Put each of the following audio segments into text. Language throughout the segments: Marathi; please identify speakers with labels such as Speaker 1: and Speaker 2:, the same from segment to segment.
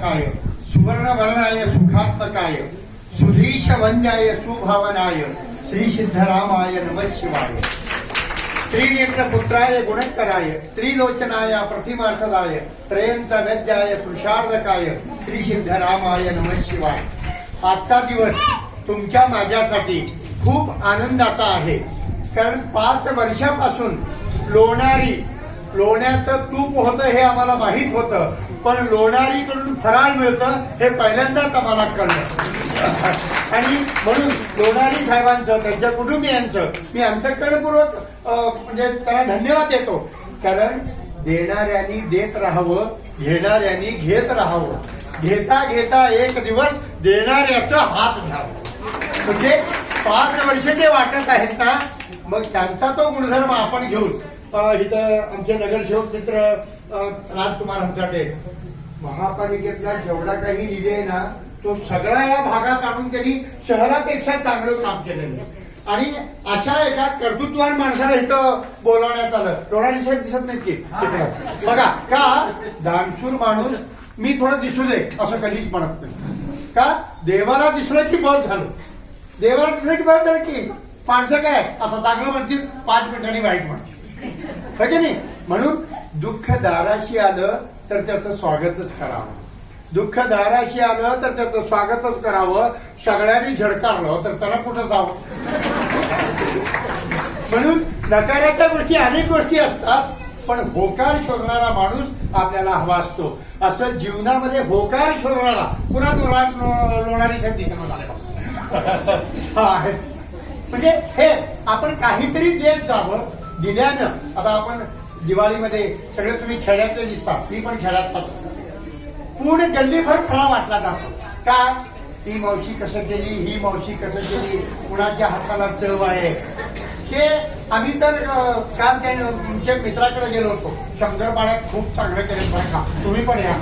Speaker 1: सुवर्णात्मकाय सुवर्णवर्णाय सुखात्मकाय सुधीश वंद्याय सुभावनाय श्री सिद्धरामाय नम शिवाय। त्रिनेत्र पुत्राय गुणकराय त्रिलोचनाय प्रतिमार्थदाय त्रयंत वेद्याय पुरुषार्थकाय श्री सिद्धरामाय नम शिवाय। आजचा दिवस तुमच्या माझ्यासाठी खूप आनंदाचा आहे कारण पाच वर्षापासून लोणारी लोण्याचं तूप होतं हे आम्हाला माहीत होतं पण लोणारीकडून फराळ मिळतं हे पहिल्यांदाच आम्हाला कळलं. आणि म्हणून लोणारी साहेबांचं त्यांच्या कुटुंबियांचं मी अंतकरणपूर्वक म्हणजे त्यांना धन्यवाद देतो. कारण देणाऱ्यांनी देत राहावं घेणाऱ्यांनी घेत राहावं. घेता घेता एक दिवस देणाऱ्याचं हात घ्यावं. म्हणजे पाच वर्ष ते वाटत आहेत ना मग त्यांचा तो गुणधर्म आपण घेऊन इथं आमचे नगरसेवक मित्र राजकुमार हंचाटे महापालिकेतला जेवढा काही निधी आहे ना तो सगळा या भागात आणून त्यांनी शहरापेक्षा चांगलं काम केलेलं आहे. आणि अशा एका कर्तृत्वान माणसाला इथं बोलावण्यात आलं. लोणारी साहेब दिसत नाही की? बघा का? दानशूर माणूस मी थोडं दिसू दे असं कधीच म्हणत नाही. का? देवाला दिसलं की बस झालं. देवाला दिसलं की बस झालं की? माणसं काय? आता चांगलं म्हणतील पाच मिनिटांनी वाईट म्हणतील. की नाही? म्हणून दुःख दाराशी आलं तर त्याचं स्वागतच करावं. दुःख दाराशी आलं तर त्याचं स्वागतच करावं. सगळ्यांनी झडकारलं तर त्याला कुठं जावं? म्हणून नकाराच्या गोष्टी अनेक गोष्टी असतात पण होकार शोधणारा माणूस आपल्याला हवा असतो. असं जीवनामध्ये होकार शोधणारा पुन्हा लोणारी संधी समज आले आहे. म्हणजे हे आपण काहीतरी देत जावं दिल्यानं आता आपण दिवाळीमध्ये सगळे तुम्ही खेड्यातले दिसता मी पण खेड्यातलाच पूर्ण गल्लीभर फळा वाटला जातो. का? ती मावशी कसं केली ही मावशी कसं केली कुणाच्या हाताला चव आहे? ते आम्ही तर काल त्या तुमच्या मित्राकडे गेलो होतो. शंकरपाड्यात खूप चांगलं केलं बरं का. तुम्ही पण या.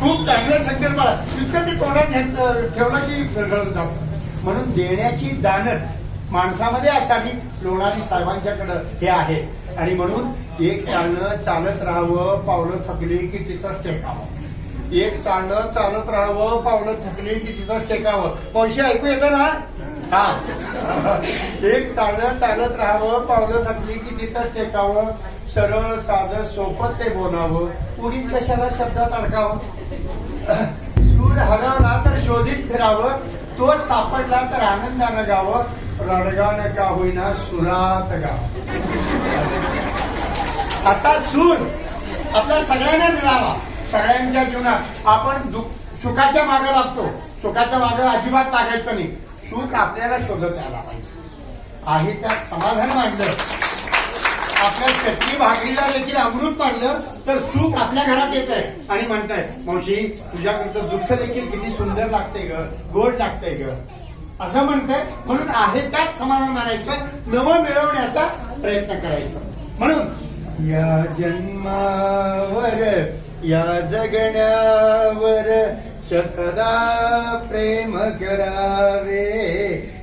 Speaker 1: खूप चांगलं शंकरपाड्यात इतकं ते तोंडात ठेवलं की गळून जातं. म्हणून देण्याची दानत माणसामध्ये असावी लोणारी साहेबांच्याकडं हे आहे. आणि म्हणून एक चालणं चालत राहावं पावलं थकली की तिथंच टेकावं. एक चालणं चालत राहावं पावलं थकली की तिथंच टेकावं. पैसे ऐकू येतं ना? हा. एक चालणं चालत राहावं पावलं थकली की तिथंच टेकावं. सरळ साधं सोपं ते बोलावं. पुरी कशाला शब्दात अडकावं? सूर हरवला तर शोधित फिरावं. तो सापडला तर आनंदानं गावं. रडगाणं का होईना सुरात गा. असा सूर आपल्या सगळ्यांना मिळावा. सगळ्यांच्या जीवनात आपण दुःख सुखाच्या मागे लागतो. सुखाच्या मागे अजिबात लागायचं नाही. सुख आपल्याला शोधत यायला पाहिजे. आहे त्यात समाधान मांडलं. आपल्या चटणी भाकरीला देखील अमृत पाडलं तर सुख आपल्या घरात येत आहे आणि म्हणताय मावशी तुझ्याकडचं दुःख देखील किती सुंदर लागतंय ग. गोड लागतंय ग. असं म्हणताय. म्हणून आहे त्यात समाधान मानायचं नवं मिळवण्याचा प्रयत्न करायचा. म्हणून या जन्मावर या जगण्यावर शतदा प्रेम करावे.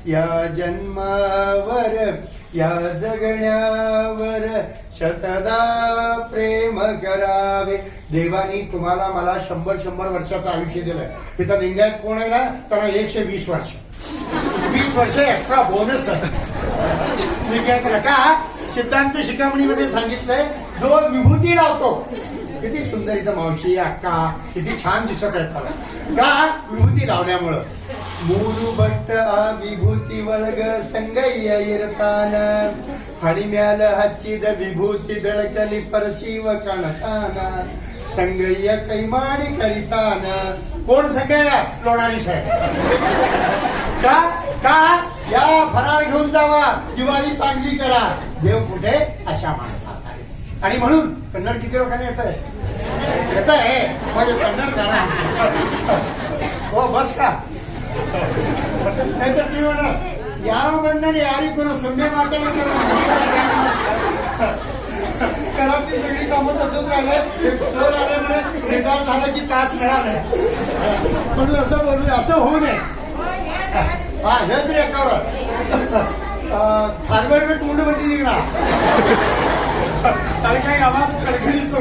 Speaker 1: या जन्मावर या जगण्यावर शतदा प्रेम करावे. देवानी तुम्हाला मला शंभर शंभर वर्षाचं आयुष्य दिलंय. तिथं लिंगायत कोण आहे ना? त्याला एकशे वीस वर्ष. वर्ष एक्स्ट्रा बोनस आहे. मी काय करा का सिद्धांत शिकामणीमध्ये सांगितलंय जो विभूती लावतो किती सुंदर इथं मावशी अक्का किती छान दिसत आहेत मला का? विभूती लावण्यामुळं मूलू भट्ट विभूती वळग संगय्य इरतान हणिम्याल हच्चिद विभूती बेळकली परशी व कणताना संगय्य कैमाणी करितान. कोण संगय्या? लोणारी साहेब. का? का? या फराळ घेऊन जावा. दिवाळी चांगली करा. देव कुठे? अशा माणसात आहे. आणि म्हणून कन्नड किती लोकांनी येत आहे येत आहे म्हणजे कन्नड जाणार हो बस का? नाहीतर तुम्ही म्हणा या बंधने यारी कोणा संध्या माता घरातली सगळी कामं तसंच राहिलं. सर आल्यामुळे निकाल की तास मिळाले. म्हणून असं बोलू असं होऊ नये. हा हे तरी एकावर फार्मर में टूंड काही आवाज कडकडीत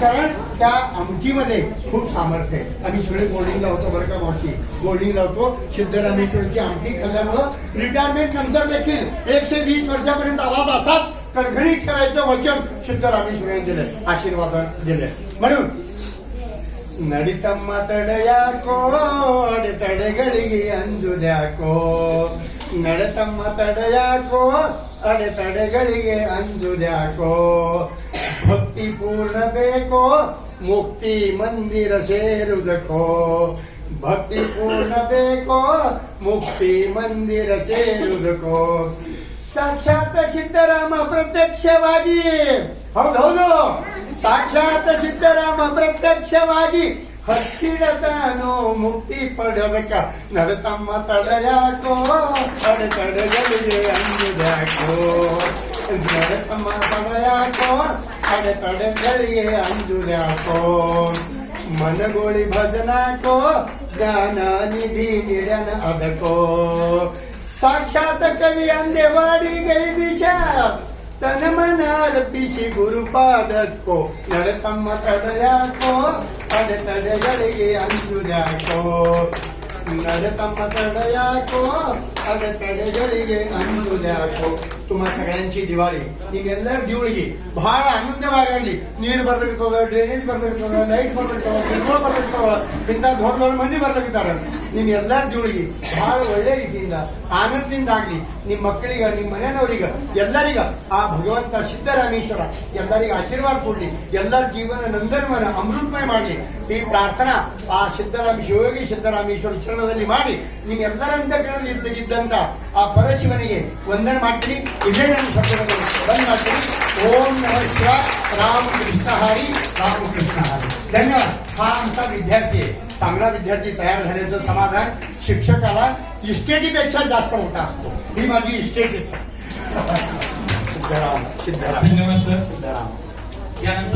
Speaker 1: कारण त्या आमटीमध्ये खूप सामर्थ्य आहे. आम्ही सगळे बोर्डिंग लावतो बरं का मावशी? बोर्डिंग लावतो सिद्धरामेश्वरची आमटी खाल्ल्यामुळं रिटायरमेंट नंतर देखील एकशे वीस वर्षापर्यंत आवाज असाच कणखणीत ठेवायचं वचन सिद्धरामेश्वरांनी दिलं आशीर्वाद दिले म्हणून ನಡಿತಮ್ಮ ತಡೆಯಾಕೋ ಅಡೆತಡೆ ಗಳಿಗೆ ಅಂಜುದ್ಯಾಕೋ ನಡತಮ್ಮ ತಡೆಯಾಕೋ ಅಡೆತಡೆಗಳಿಗೆ ಅಂಜುದ್ಯಾಕೋ ಭಕ್ತಿ ಪೂರ್ಣ ಬೇಕೋ ಮುಕ್ತಿ ಮಂದಿರ ಸೇರುವುದಕ್ಕೋ ಭಕ್ತಿ ಪೂರ್ಣ ಬೇಕೋ ಮುಕ್ತಿ ಮಂದಿರ ಸೇರುವುದಕ್ಕೋ ಸಾಕ್ಷಾತ್ ಸಿದ್ದರಾಮ ಪ್ರತ್ಯಕ್ಷವಾಗಿ ಹೌದು ಹೌದು ಸಾಕ್ಷಾತ್ ಸಿದ್ದರಾಮ ಪ್ರತ್ಯಕ್ಷವಾಗಿ ಹತ್ತಿರತಾನೋ ಮುಕ್ತಿ ಪಡೆಯೋದಕ್ಕ ನಡತಮ್ಮ ತಡೆಯಾಕೋ ಅಡೆತಡೆಗಳಿಗೆ ಅಂಜುದ್ಯಾಕೋ ನಡತಮ್ಮ ತಡೆಯಾಕೋ ಅಡೆತಡೆಗಳಿಗೆ ಅಂಜುದಾಕೋ ಮನಗೋಳಿ ಭಜನಾಕೋ ಜ್ಞಾನ ನಿಧಿ ನಿಡನ ಅದಕೋ? ಸಾಕ್ಷಾತ್ ಕವಿ ಅಂದೆ ವಾಡಿ ಗೈ ದಿಶಾ ತನಮನಾರಪಿಸಿ ಗುರುಪಾದಕ್ಕೋ ನಡತಮ್ಮ ತಡೆಯಾಕೋ ಅಡೆತಡೆಗಳಿಗೆ ಅಂಜುದಾಕೋ. ನಡೆ ತಮ್ಮ तड ಯಾಕೋ ಅಡೆತಡೆಗಳಿಗೆ ಅನ್ನುವುದು ಯಾಕೋ तुम्हा सगळ्यांची दिवाळी ನಿಮ್ಮೆಲ್ಲರ ದಿವಳಿಗೆ ಬಹಳ ಆನಂದವಾಗಲಿ. ನೀರು ಬರ್ಲಿಕ್ಕೆ ಡ್ರೈನೇಜ್ ಬರ್ಲಿಕ್ಕೆ ಲೈಟ್ ಬರ್ಲಿಕ್ಕೆ ಗಿಡಗಳು ಬರ್ಲಿಕ್ಕವ ಇಂಥ ದೊಡ್ಡ ದೊಡ್ಡ ಮಂದಿ ನಿನ್ ಎಲ್ಲಾರ್ ದಿವಳಿಗೆ ಬಹಳ ಒಳ್ಳೆ ರೀತಿಯಿಂದ ಆನಂದದಿಂದ ಆಗ್ಲಿ ನಿಮ್ಮ ಮಕ್ಕಳಿಗ, ನಿಮ್ಮ ಮನೆಯವರಿಗ, ಎಲ್ಲರಿಗ ಆ ಭಗವಂತ ಸಿದ್ಧರಾಮೇಶ್ವರ ಎಲ್ಲರಿಗ ಆಶೀರ್ವಾದ ಕೊಡ್ಲಿ. ಎಲ್ಲರ ಜೀವನ ನಂದನವನ ಅಮೃತಮಯ ಮಾಡ್ಲಿ. ಈ ಪ್ರಾರ್ಥನಾ ಆ ಸಿದ್ದರಾಮೇಶ್ವರ ಯೋಗಿ ಸಿದ್ದರಾಮೇಶ್ವರ ಚರಣದಲ್ಲಿ ಮಾಡಿ ನಿಮ್ಮೆಲ್ಲರಂತ ಇದ್ದಂತ ಆ ಪರಶಿವನಿಗೆ ವಂದನೆ ಮಾಡ್ತೀನಿ ಇದೇ ನನ್ನ ಶಬ್ದಗಳು ಬಂದ್ ಮಾಡ್ತೀನಿ ओम नम शिवाय रामकृष्ण हरी रामकृष्ण हरी धन्यवाद हा आमचा विद्यार्थी आहे चांगला विद्यार्थी तयार झाल्याचं समाधान शिक्षकाला इस्टेटीपेक्षा जास्त मोठा असतो ही माझी इस्टेटीच आहे सिद्धराम सिद्धराम
Speaker 2: धन्यवाद सर
Speaker 1: सिद्धराम
Speaker 2: यानंतर